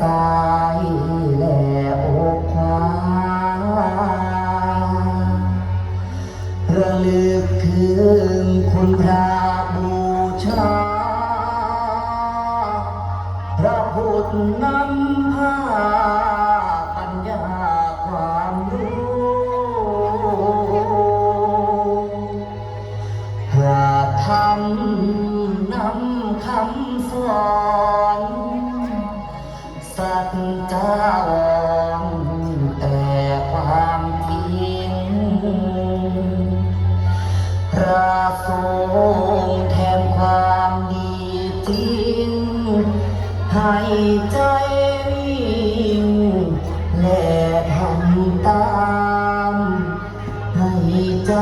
สายและอกหายระลึกถึงคุณพระบูชา พระพุทธนำพา จาองแต่ความทิ้งพระทรงแทนความดีจริง ให้ใจมีงและทำตาม ให้ใจ